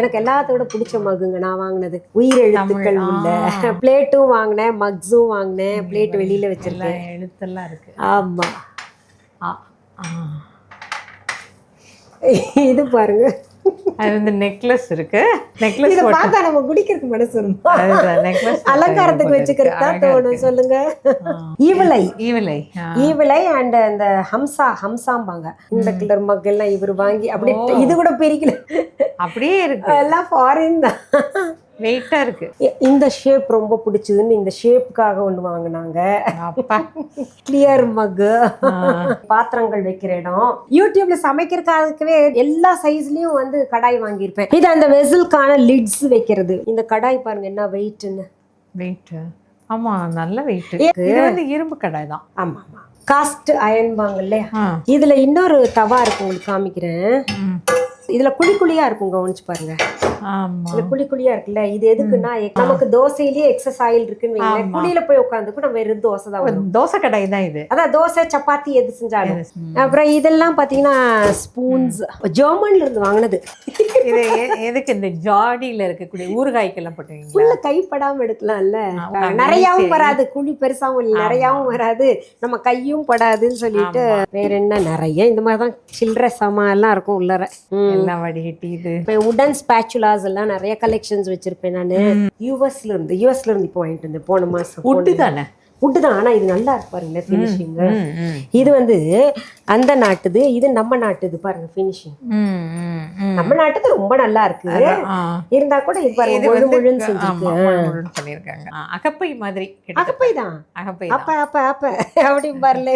எனக்கு எல்லாத்தோட பிடிச்ச மகுங்க நான் வாங்கினது. உயிர் எழுத்துக்கள் உள்ள. பிளேட்டும் வாங்கினேன் மக்ஸும் வாங்கினேன். பிளேட் வெளியில வச்சிருக்கேன். எல்லாம் எழுத்தெல்லாம் இருக்கு. ஆமா. இது பாருங்க. அது வந்து நெக்லஸ் இருக்கு. நெக்லஸ் இத பார்த்தா நம்ம குடிக்கிறதுக்கு மனசு நெக்லஸ் அலங்காரத்துக்கு வச்சுக்கிறது தான் தோணும் சொல்லுங்க. ஈவலை. ஈவலை ஈவலை அண்ட் அந்த ஹம்சா ஹம்சாம்பாங்க. இந்த கலர் மக்கள்லாம் இவர் வாங்கி அப்படி இது கூட பிரிக்கல. அப்படியே இருக்கு. எல்லாம் ஃபாரின் தான். வெயிட்டா இருக்கு. இந்த ஷேப் ரொம்ப பிடிச்சதுன்னு இந்த ஷேப்புக்காக ஒன்று வாங்கினாங்க. கிளியர் மக்கு ஆ. பாத்திரங்கள் வைக்கிற இடம். யூடியூப்ல சமைக்கிறதுக்காகவே எல்லா சைஸ்லயும் வந்து கடாய் வாங்கியிருப்பேன். இது அந்த வெசலுக்கான லிட்ஸ் வைக்கிறது. இந்த கடாய் பாருங்க என்ன வெயிட்னு வெயிட் ஆமா நல்ல வெயிட் இது வந்து இரும்பு கடாய் தான். ஆமா ஆமா. காஸ்ட் அயன்பாங்க இல்லையா. இதுல இன்னொரு தவா இருக்கு உங்களுக்கு காமிக்கிறேன். இதுல குழி குழியா இருக்கும் கவனிச்சு பாருங்க. ஆமா. இதுல குழி குழியா இருக்குல்ல இது எதுக்குன்னா நமக்கு தோசையிலேயே எக்ஸஸ் ஆயில் இருக்குன்னு குழியில போய் உட்காந்துக்கும் நம்ம வெறும் தோசை தான் வரும் தோசை கடாய் தான் இது. அதான் தோசை சப்பாத்தி எது செஞ்சாலும். அப்புறம் இதெல்லாம் பாத்தீங்கன்னா ஸ்பூன்ஸ் ஜெர்மன்ல இருந்து வாங்கினது. இது எதுக்கு இந்த ஜாடியில இருக்கக்கூடிய ஊறுகாய்க்கெல்லாம் போட்டுவீங்களா? உள்ள கைப்படாம எடுக்கலாம்ல. நிறையாவும் வராது. குழி பெருசாவும் இல்லை. நிறையாவும் வராது. நம்ம கையும் படாதுன்னு சொல்லிட்டு வேற என்ன நிறைய? இந்த மாதிரி தான் சில்லற சாமான் எல்லாம் இருக்கும் உள்ளர. எல்லாம் வடிகட்டி இது. இப்போ உடன் ஸ்பேச்சுலாஸ் எல்லாம் நிறைய கலெக்ஷன்ஸ் வச்சிருப்பேன் நான். யூஎஸ்ல இருந்து யூஎஸ்ல இருந்து இப்போ வாங்கிட்டு வந்தேன். போன மாசம் உட்டு தானே? உட்டு தான் ஆனா இது நல்லா இருக்கு பாருங்களேன் ஃபினிஷிங். இது வந்து அந்த நாட்டுது இது நம்ம நாட்டுது பாருங்க ஃபினிஷிங். நம்ம நாட்டுது ரொம்ப நல்லா இருக்கு. இருந்தா கூட பாருங்க இது முழு முழுன்னு ஆமா, செஞ்சிருக்கு முழு முழுன்னு பண்ணியிருக்காங்க ஆ, அகப்பை மாதிரி. அகப்பை தான் அகப்பை அப்ப அப்ப அப்ப அப்படி பாருல.